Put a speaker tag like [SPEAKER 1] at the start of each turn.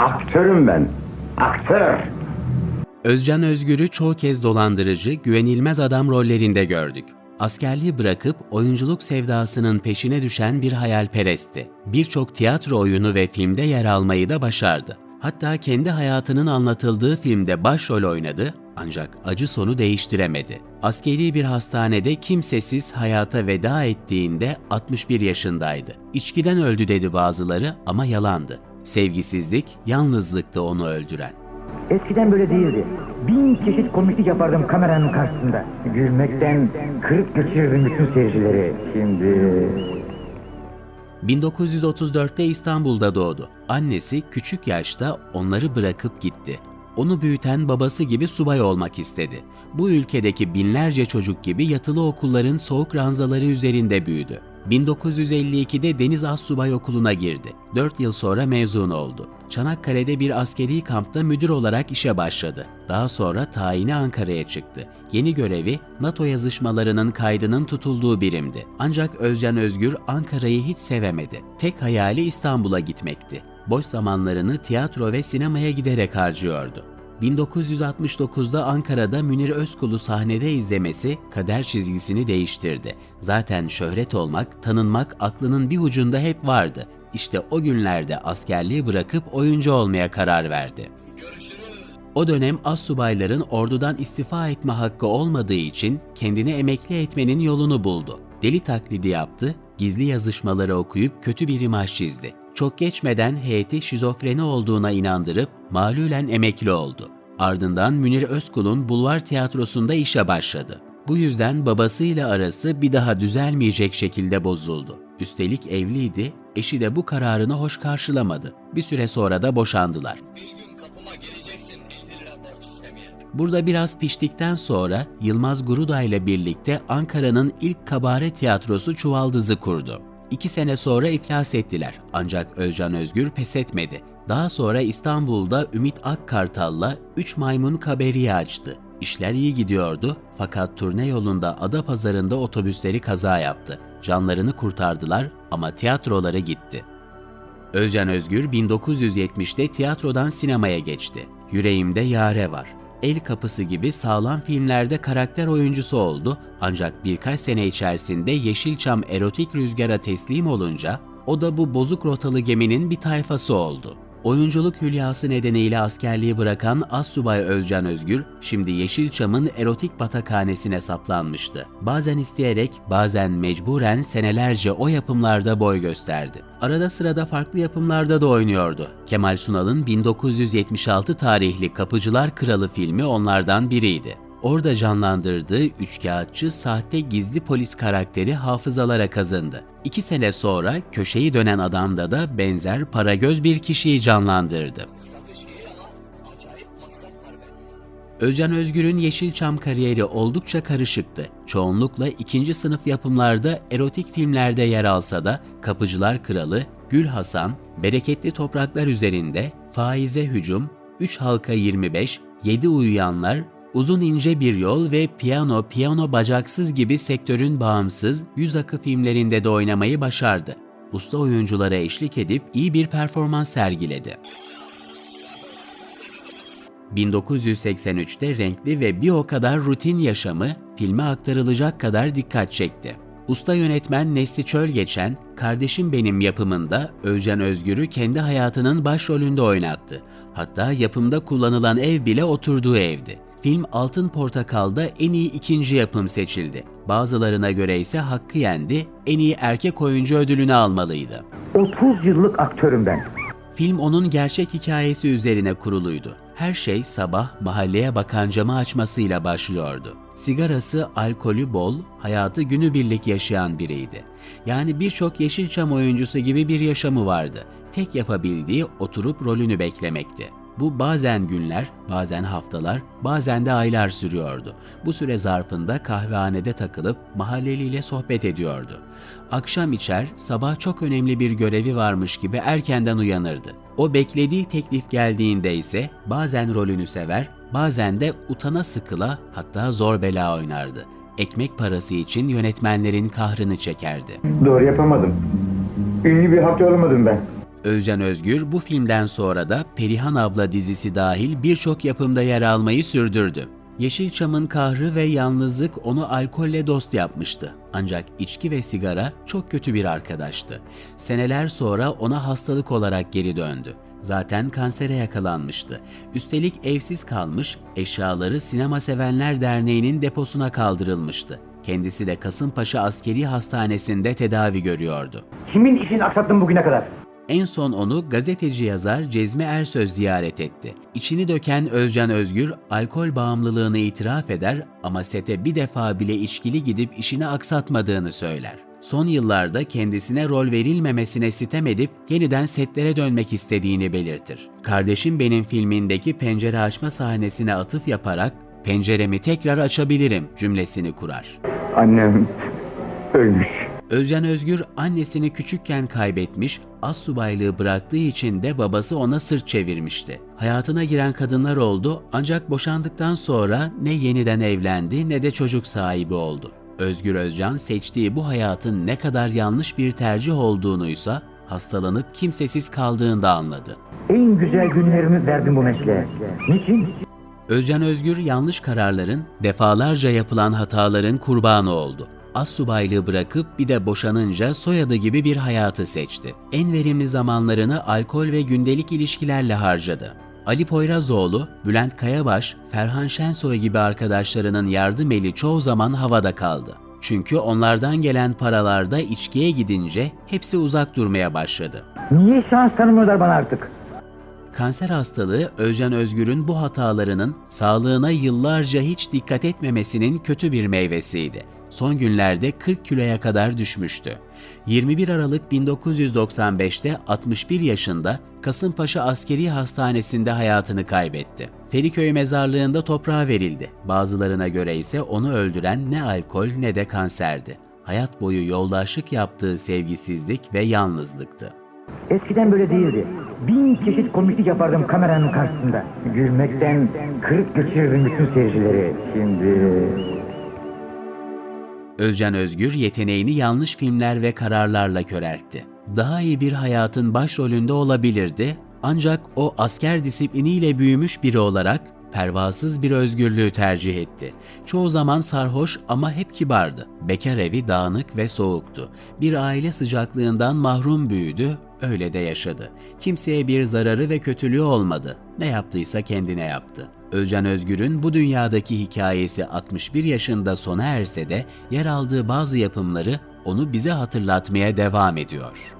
[SPEAKER 1] Aktörüm ben. Aktör.
[SPEAKER 2] Özcan Özgür'ü çoğu kez dolandırıcı, güvenilmez adam rollerinde gördük. Askerliği bırakıp oyunculuk sevdasının peşine düşen bir hayalperestti. Birçok tiyatro oyunu ve filmde yer almayı da başardı. Hatta kendi hayatının anlatıldığı filmde başrol oynadı ancak acı sonu değiştiremedi. Askeri bir hastanede kimsesiz hayata veda ettiğinde 61 yaşındaydı. İçkiden öldü dedi bazıları ama yalandı. Sevgisizlik, yalnızlıktı onu öldüren.
[SPEAKER 3] Eskiden böyle değildi. Bin çeşit komiklik yapardım kameranın karşısında. Gülmekten kırık geçirirdim bütün seyircileri. Şimdi...
[SPEAKER 2] 1934'te İstanbul'da doğdu. Annesi küçük yaşta onları bırakıp gitti. Onu büyüten babası gibi subay olmak istedi. Bu ülkedeki binlerce çocuk gibi yatılı okulların soğuk ranzaları üzerinde büyüdü. 1952'de Deniz Assubay Okulu'na girdi. 4 yıl sonra mezun oldu. Çanakkale'de bir askeri kampta müdür olarak işe başladı. Daha sonra tayini Ankara'ya çıktı. Yeni görevi NATO yazışmalarının kaydının tutulduğu birimdi. Ancak Özcan Özgür Ankara'yı hiç sevemedi. Tek hayali İstanbul'a gitmekti. Boş zamanlarını tiyatro ve sinemaya giderek harcıyordu. 1969'da Ankara'da Münir Özkul'u sahnede izlemesi kader çizgisini değiştirdi. Zaten şöhret olmak, tanınmak aklının bir ucunda hep vardı. İşte o günlerde askerliği bırakıp oyuncu olmaya karar verdi. O dönem astsubayların ordudan istifa etme hakkı olmadığı için kendini emekli etmenin yolunu buldu. Deli taklidi yaptı, gizli yazışmaları okuyup kötü bir imaj çizdi. Çok geçmeden heyeti şizofreni olduğuna inandırıp malulen emekli oldu. Ardından Münir Özkul'un Bulvar Tiyatrosu'nda işe başladı. Bu yüzden babasıyla arası bir daha düzelmeyecek şekilde bozuldu. Üstelik evliydi, eşi de bu kararını hoş karşılamadı. Bir süre sonra da boşandılar.
[SPEAKER 4] Bir gün kapıma geleceksin 50 lira borç istemeye.
[SPEAKER 2] Burada biraz piştikten sonra Yılmaz Guruda ile birlikte Ankara'nın ilk kabare tiyatrosu Çuvaldız'ı kurdu. İki sene sonra iflas ettiler ancak Özcan Özgür pes etmedi. Daha sonra İstanbul'da Ümit Akkartal'la Üç Maymun Kaberi'yi açtı. İşler iyi gidiyordu fakat turne yolunda Adapazarı'nda otobüsleri kaza yaptı. Canlarını kurtardılar ama tiyatroları gitti. Özcan Özgür 1970'te tiyatrodan sinemaya geçti. Yüreğimde Yare var. El Kapısı gibi sağlam filmlerde karakter oyuncusu oldu ancak birkaç sene içerisinde Yeşilçam erotik rüzgara teslim olunca o da bu bozuk rotalı geminin bir tayfası oldu. Oyunculuk hülyası nedeniyle askerliği bırakan Assubay Özcan Özgür, şimdi Yeşilçam'ın erotik batakhanesine saplanmıştı. Bazen isteyerek, bazen mecburen senelerce o yapımlarda boy gösterdi. Arada sırada farklı yapımlarda da oynuyordu. Kemal Sunal'ın 1976 tarihli Kapıcılar Kralı filmi onlardan biriydi. Orada canlandırdığı üçkağıtçı sahte gizli polis karakteri hafızalara kazındı. İki sene sonra köşeyi dönen adamda da benzer paragöz bir kişiyi canlandırdı. Özcan Özgür'ün Yeşilçam kariyeri oldukça karışıktı. Çoğunlukla ikinci sınıf yapımlarda erotik filmlerde yer alsa da Kapıcılar Kralı, Gül Hasan, Bereketli Topraklar Üzerinde, Faize Hücum, 3 Halka 25, 7 Uyuyanlar, Uzun İnce Bir Yol ve Piyano, Piyano Bacaksız gibi sektörün bağımsız yüz akı filmlerinde de oynamayı başardı. Usta oyunculara eşlik edip iyi bir performans sergiledi. 1983'te renkli ve bir o kadar rutin yaşamı filme aktarılacak kadar dikkat çekti. Usta yönetmen Nesli Çölgeçen, Kardeşim Benim yapımında Özcan Özgür'ü kendi hayatının başrolünde oynattı. Hatta yapımda kullanılan ev bile oturduğu evdi. Film Altın Portakal'da en iyi ikinci yapım seçildi. Bazılarına göre ise hakkı yendi, en iyi erkek oyuncu ödülünü almalıydı.
[SPEAKER 3] 30 yıllık aktörüm ben.
[SPEAKER 2] Film onun gerçek hikayesi üzerine kuruluydu. Her şey sabah mahalleye bakan camı açmasıyla başlıyordu. Sigarası, alkolü bol, hayatı günübirlik yaşayan biriydi. Yani birçok Yeşilçam oyuncusu gibi bir yaşamı vardı. Tek yapabildiği oturup rolünü beklemekti. Bu bazen günler, bazen haftalar, bazen de aylar sürüyordu. Bu süre zarfında kahvehanede takılıp mahalleliyle sohbet ediyordu. Akşam içer, sabah çok önemli bir görevi varmış gibi erkenden uyanırdı. O beklediği teklif geldiğinde ise bazen rolünü sever, bazen de utana sıkıla hatta zor bela oynardı. Ekmek parası için yönetmenlerin kahrını çekerdi.
[SPEAKER 3] Doğru yapamadım. Ünlü bir aktör olmadım ben.
[SPEAKER 2] Özcan Özgür bu filmden sonra da Perihan Abla dizisi dahil birçok yapımda yer almayı sürdürdü. Yeşilçam'ın kahrı ve yalnızlık onu alkolle dost yapmıştı. Ancak içki ve sigara çok kötü bir arkadaştı. Seneler sonra ona hastalık olarak geri döndü. Zaten kansere yakalanmıştı. Üstelik evsiz kalmış, eşyaları Sinema Sevenler Derneği'nin deposuna kaldırılmıştı. Kendisi de Kasımpaşa Askeri Hastanesi'nde tedavi görüyordu.
[SPEAKER 3] Kimin işini aksattın bugüne kadar?
[SPEAKER 2] En son onu gazeteci yazar Cezmi Ersöz ziyaret etti. İçini döken Özcan Özgür alkol bağımlılığını itiraf eder ama sete bir defa bile içkili gidip işini aksatmadığını söyler. Son yıllarda kendisine rol verilmemesine sitem edip yeniden setlere dönmek istediğini belirtir. Kardeşim Benim filmindeki pencere açma sahnesine atıf yaparak penceremi tekrar açabilirim cümlesini kurar.
[SPEAKER 3] Annem ölmüş.
[SPEAKER 2] Özcan Özgür annesini küçükken kaybetmiş, az subaylığı bıraktığı için de babası ona sırt çevirmişti. Hayatına giren kadınlar oldu ancak boşandıktan sonra ne yeniden evlendi ne de çocuk sahibi oldu. Özgür Özcan seçtiği bu hayatın ne kadar yanlış bir tercih olduğunuysa hastalanıp kimsesiz kaldığında anladı.
[SPEAKER 3] En güzel günlerimi verdim bu mesleğe. Niçin?
[SPEAKER 2] Özcan Özgür yanlış kararların, defalarca yapılan hataların kurbanı oldu. Az subaylığı bırakıp bir de boşanınca soyadı gibi bir hayatı seçti. En verimli zamanlarını alkol ve gündelik ilişkilerle harcadı. Ali Poyrazoğlu, Bülent Kayabaş, Ferhan Şensoy gibi arkadaşlarının yardım eli çoğu zaman havada kaldı. Çünkü onlardan gelen paralarda içkiye gidince hepsi uzak durmaya başladı.
[SPEAKER 3] Niye şans tanımıyorlar bana artık?
[SPEAKER 2] Kanser hastalığı Özcan Özgür'ün bu hatalarının sağlığına yıllarca hiç dikkat etmemesinin kötü bir meyvesiydi. Son günlerde 40 kiloya kadar düşmüştü. 21 Aralık 1995'te 61 yaşında Kasımpaşa Askeri Hastanesi'nde hayatını kaybetti. Feriköy mezarlığında toprağa verildi. Bazılarına göre ise onu öldüren ne alkol ne de kanserdi. Hayat boyu yoldaşlık yaptığı sevgisizlik ve yalnızlıktı.
[SPEAKER 3] Eskiden böyle değildi. Bin çeşit komiklik yapardım kameranın karşısında. Gülmekten kırık geçirirdim bütün seyircileri. Şimdi...
[SPEAKER 2] Özcan Özgür yeteneğini yanlış filmler ve kararlarla köreltti. Daha iyi bir hayatın başrolünde olabilirdi ancak o asker disipliniyle büyümüş biri olarak pervasız bir özgürlüğü tercih etti. Çoğu zaman sarhoş ama hep kibardı. Bekar evi dağınık ve soğuktu. Bir aile sıcaklığından mahrum büyüdü, öyle de yaşadı. Kimseye bir zararı ve kötülüğü olmadı. Ne yaptıysa kendine yaptı. Özcan Özgür'ün bu dünyadaki hikayesi 61 yaşında sona erse de yer aldığı bazı yapımları onu bize hatırlatmaya devam ediyor.